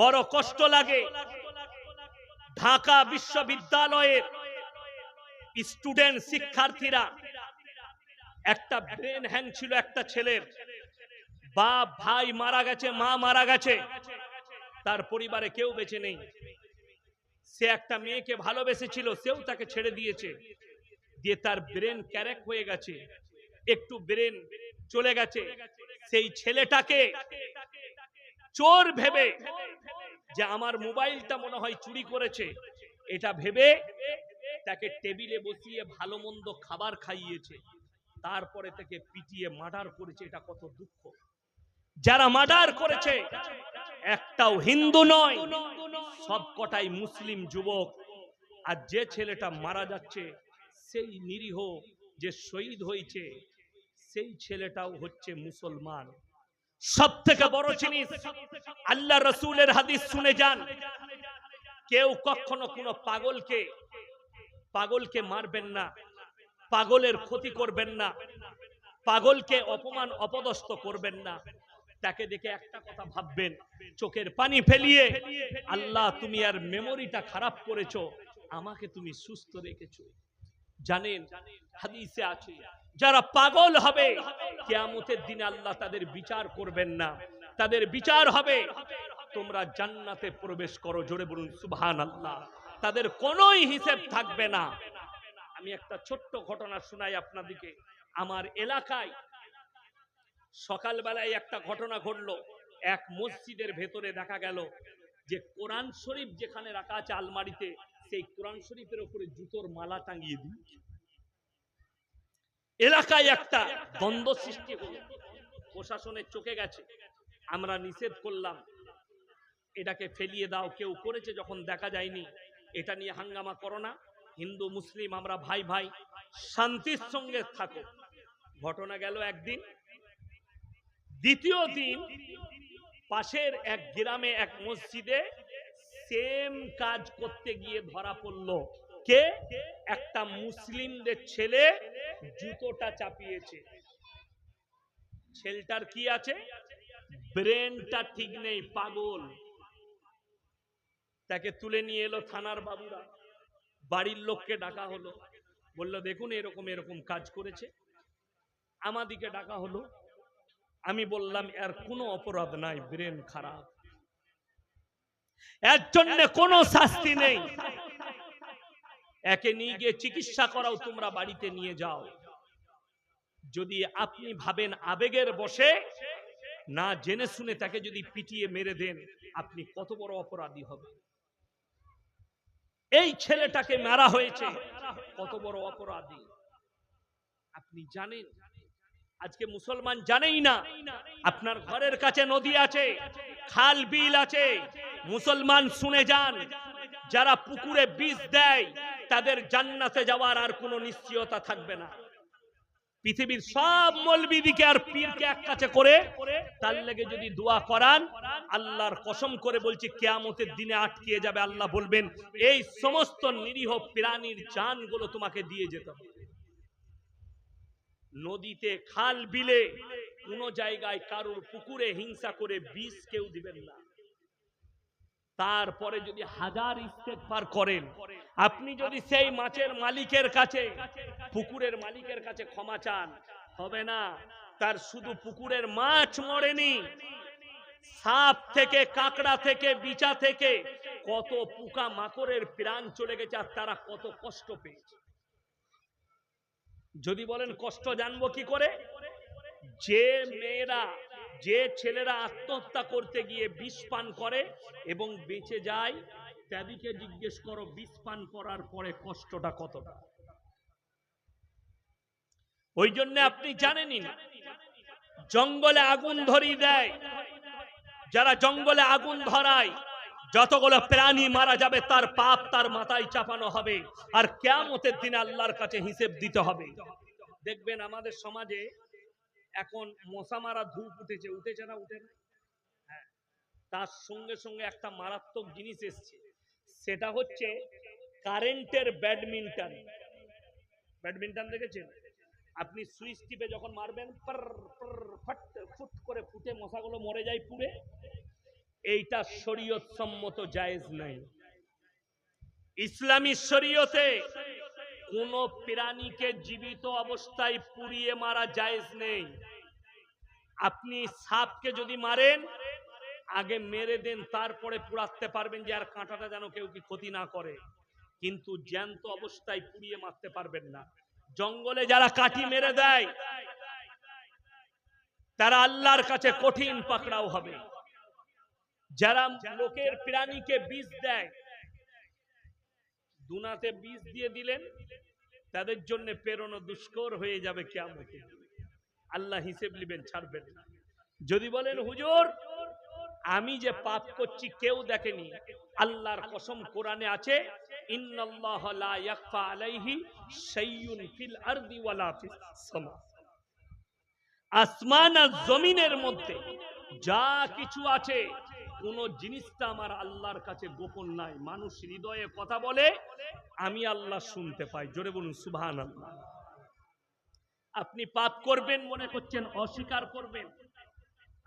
বড় কষ্ট লাগে। ঢাকা বিশ্ববিদ্যালয়ের স্টুডেন্ট শিক্ষার্থীরা, একটা ব্রেন হ্যাং ছিল একটা ছেলের। বাপ, ভাই মারা গেছে, মা মারা গেছে। তার পরিবারে কেউ বেঁচে নেই। সে একটা মেয়েকে ভালোবেসেছিল, সেও তাকে ছেড়ে দিয়েছে। দিয়ে তার ব্রেন ক্যারেক হয়ে গেছে। একটু ব্রেন চলে গেছে। সেই ছেলেটাকে চোর ভেবে যে আমার মোবাইলটা মনে হয় চুরি করেছে, এটা ভেবে তাকে টেবিলে বসিয়ে ভালো মন্দ খাবার খাইয়েছে, তারপরে তাকে পিটিয়ে মার্ডার করেছে, এটা কত দুঃখ। যারা মার্ডার করেছে, একটাও হিন্দু নয় সব কটাই মুসলিম যুবক। আর যে ছেলেটা মারা যাচ্ছে, সেই নিরীহ যে শহীদ হয়েছে, সেই ছেলেটাও হচ্ছে মুসলমান। সব থেকে বড় জিনিস, আল্লাহ রসুলের হাদিস শুনে যান। কেউ কখনো কোনো পাগলকে পাগলকে মারবেন না, পাগলের ক্ষতি করবেন না, পাগলকে অপমান, অপদস্থ করবেন না। তাকে দেখে একটা কথা ভাববেন, চোখের পানি ফেলিয়ে, আল্লাহ তুমি আর মেমোরিটা খারাপ করেছ, আমাকে তুমি সুস্থ রেখেছো। জানেন, হাদিসে আছে যারা পাগল হবে কেয়ামতের দিনে আল্লাহ তাদের বিচার করবেন না। তাদের বিচার হবে। তোমরা জান্নাতে প্রবেশ করো জোরে বলুন সুবহান আল্লাহ তাদের কোনোই হিসেব থাকবে না। আমি একটা ছোট্ট ঘটনা শোনাই আপনাদেরকে। আমার এলাকায় সকালবেলায় একটা ঘটনা ঘটলো। এক মসজিদের ভেতরে দেখা গেল যে কোরআন শরীফ যেখানে রাখা আছে আলমারিতে সেই কোরআন শরীফের উপরে জুতোর মালা টাঙিয়ে দিই এলাকায় একটা দ্বন্দ্ব সৃষ্টি হলো। প্রশাসনের চোখে গেছে। আমরা নিষেধ করলাম। এটাকে ফেলিয়ে দাও, কেউ করেছে যখন দেখা যায়নি। এটা নিয়ে হাঙ্গামা করো না। হিন্দু, মুসলিম, আমরা ভাই ভাই শান্তির সঙ্গে থাকো। ঘটনা গেল একদিন। দ্বিতীয় দিন পাশের এক গ্রামে এক মসজিদে সেম কাজ করতে গিয়ে ধরা পড়ল। কে? একটা মুসলিমদের ছেলে জুতোটা চাপিয়েছে। ছেলেটার কি আছে? ব্রেনটা ঠিক নেই, পাগল। তাকে তুলে নিয়ে এলো থানার বাবুরা। বাড়ির লোককে ডাকা হলো। বলল, দেখুন, এরকম এরকম কাজ করেছে। আমাদিকে ডাকা হলো। আমি বললাম, এর কোনো অপরাধ নাই, ব্রেন খারাপ। এর জন্য কোনো শাস্তি নেই। একে নিয়ে গিয়ে চিকিৎসা করাও তোমরা বাড়িতে নিয়ে যাও। যদি আপনি ভাবেন আবেগের বসে না জেনে শুনে তাকে যদি পিটিয়ে মেরে দেন আপনি কত বড় অপরাধী হবেন। এই ছেলেটাকে মারা হয়েছে কত বড় অপরাধী। আপনি জানেন আজকে মুসলমান জানেই না আপনার ঘরের কাছে নদী আছে খাল বিল আছে মুসলমান শুনে যান যারা পুকুরে বিষ দেয় তাদের জান্নাতে যাওয়ার আর কোনো নিশ্চয়তা থাকবে না। পৃথিবীর সব মলবিদিকে আর পীরকে এক কাছে করে তার লেগে যদি দোয়া করান, আল্লাহর কসম করে বলছি, কেয়ামতের দিনে আটকিয়ে যাবে, আল্লাহ বলবেন, এই সমস্ত নিরীহ প্রাণীর জানগুলো তোমাকে দিয়ে যেতে হবে। নদীতে খাল বিলে কোন জায়গায় কারোর পুকুরে হিংসা করে বিষ কেউ দিবেন না। তারপরে যদি হাজার ইস্তেকবার করেন, আপনি যদি সেই মাছের মালিকের কাছে, পুকুরের মালিকের কাছে ক্ষমা চান, হবে না। তার শুধু পুকুরের মাছ মরেনি, সাপ থেকে, কাকড়া থেকে বিচা থেকে, কত পোকা মাকড়ের প্রাণ চলে গেছে আর তারা কত কষ্ট পেয়েছে। যদি বলেন কষ্ট জানব কি করে? যে মেয়েরা যে ছেলেরা আত্মহত্যা করতে গিয়ে বিষ পান করে এবং বেঁচে যায় তাদেরকে জিজ্ঞেস করো, বিষ পান করার পরে কষ্টটা কতটা? ওই জন্য আপনি জানেনই না। জঙ্গলে আগুন ধরিয়ে দেয়। যারা জঙ্গলে আগুন ধরায়, যতগুলো প্রাণী মারা যাবে, তার পাপ তার মাথায় চাপানো হবে। আর কেয়ামতের দিনে আল্লাহর কাছে হিসেব দিতে হবে। দেখবেন আমাদের সমাজে এখন মশা মারা ধূপ উঠেছে উঠেছে না উঠে না হ্যাঁ। তার সঙ্গে সঙ্গে একটা মারাত্মক জিনিস এসছে। সেটা হচ্ছে কারেন্টের ব্যাডমিন্টন। ব্যাডমিন্টন দেখেছেন? আপনি সুইচ টিপে যখন মারবেন পার, ফুট করে ফুটে মশাগুলো মরে যায় পুড়ে। এইটা শরীয়ত সম্মত জায়েজ নাই। ইসলামী শরীয়তে কোন প্রাণীকে জীবিত অবস্থায় পুড়িয়ে মারা জায়েজ নেই। আপনি সাপকে যদি মারেন, আগে মেরে দেন, তারপরে পুড়াতে পারবেন যে আর কাঁটাটা যেন কেউ কি ক্ষতি না করে। কিন্তু জ্যান্ত অবস্থায় পুড়িয়ে মারতে পারবেন না। জঙ্গলে যারা কাঠি মেরে দেয়, তারা আল্লাহর কাছে কঠিন পাকড়াও হবে। যারা লোকের প্রাণীকে বিষ দেয় দুনাতে বিষ দিয়ে দিলেন, তাদের জন্য প্রেরণ দুষ্কর হয়ে যাবে কেমন আল্লাহ হিসেব নিবেন, ছাড়বেন না। যদি বলেন, হুজুর, আমি যে পাপ করছি কেউ দেখেনি, আল্লাহর কসম কোরআনে আছে আসমান আর জমিনের মধ্যে যা কিছু আছে কোন জিনিসটা আমার আল্লাহর কাছে গোপন নাই। মানুষ হৃদয়ে কথা বলে, আমি আল্লাহ শুনতে পাই। জোরে বলুন সুবহান আল্লাহ আপনি পাপ করবেন মনে করছেন, অস্বীকার করবেন।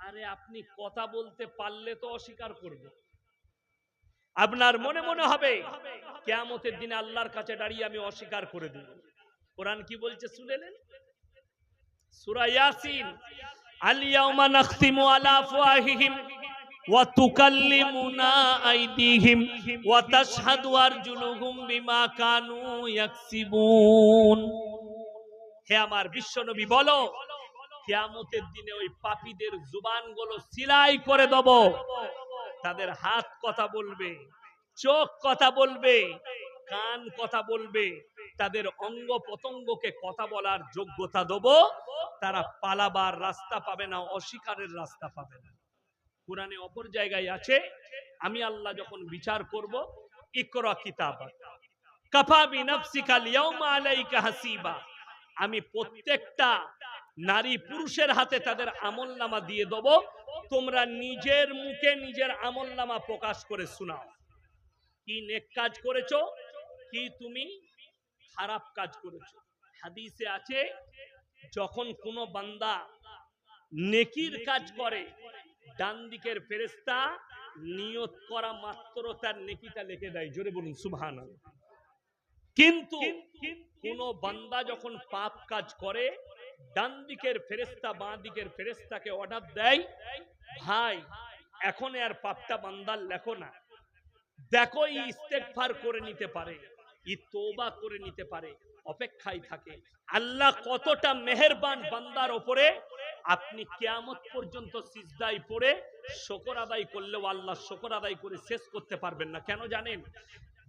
আরে আপনি কথা বলতে পারলে তো অস্বীকার করবে। আপনার মনে মনে হবে, কেয়ামতের দিনে আল্লাহর কাছে দাঁড়িয়ে আমি অস্বীকার করে দেব। কোরআন কি বলছে শুনেলেন সূরা ইয়াসিন, আল ইয়াউমা নাখতিমু আলা আফওয়াহিহিম। সিলাই করে দেব। তাদের হাত কথা বলবে, চোখ কথা বলবে, কান কথা বলবে, তাদের অঙ্গ প্রত্যঙ্গকে কথা বলার যোগ্যতা দেব। তারা পালাবার রাস্তা পাবে না, অস্বীকারের রাস্তা পাবে না। কোরআনে অপর জায়গায় আছে, আমি আল্লাহ যখন বিচার করব, ইকরা কিতাব। কাফা বিনাফসিকা লিয়াউমা আলাইকা হাসিবা। আমি প্রত্যেকটা নারী পুরুষের হাতে তাদের আমল নামা দিয়ে দেব, তোমরা নিজের মুখে নিজের আমল নামা প্রকাশ করে শোনাও। কি নেক কাজ করেছ, কি তুমি খারাপ কাজ করেছ। হাদিসে আছে, যখন কোনো বান্দা নেকির কাজ করে ডান দিকের ফেরেস্তা নিয়ত করা মাত্র তার নেকিটা লিখে দেয়। জোরে বলুন সুবহান কিন্তু কোন বান্দা যখন পাপ কাজ করে ডান দিকের ফেরেস্তা বাঁ দিকের ফেরেস্তাকে অর্ডার দেয়, ভাই, এখন আর পাপটা বান্দার লেখো না। দেখো, ই ইস্তেগফার করে নিতে পারে, ই তোবা করে নিতে পারে, অপেক্ষায় থাকে। আল্লাহ কতটা মেহেরবান বান্দার ওপরে আপনি কেয়ামত পর্যন্ত সিজদাই পড়ে শকর আদায় করলেও আল্লাহ শকর আদায় করে শেষ করতে পারবেন না। কেন জানেন?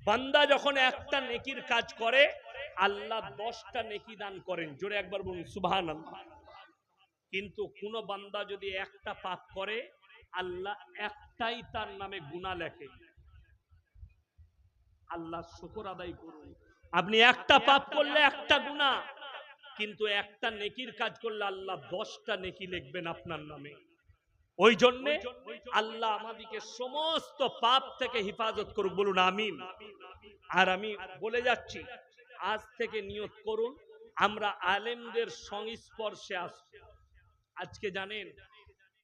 বান্দা যখন একটা নেকির কাজ করে, আল্লাহ দশটা নেকি দান করেন। জোরে একবার বলুন সুবহান কিন্তু কোন বান্দা যদি একটা পাপ করে, আল্লাহ একটাই তার নামে গুণা লেখে। আল্লাহ শুকর আদায় করুন। আপনি একটা পাপ করলে একটা গুণা কিন্তু একটা নেকির কাজ করলে আল্লাহ দশটা নেকি লিখবেন আপনার নামে। ওই জন্য আল্লাহ আমাদেরকে সমস্ত পাপ থেকে হেফাজত করুক, বলুন আমিন। আর আমি বলে যাচ্ছি, আজ থেকে নিয়ত করুন, আমরা আলেমদের সংস্পর্শে আসব। আজকে জানেন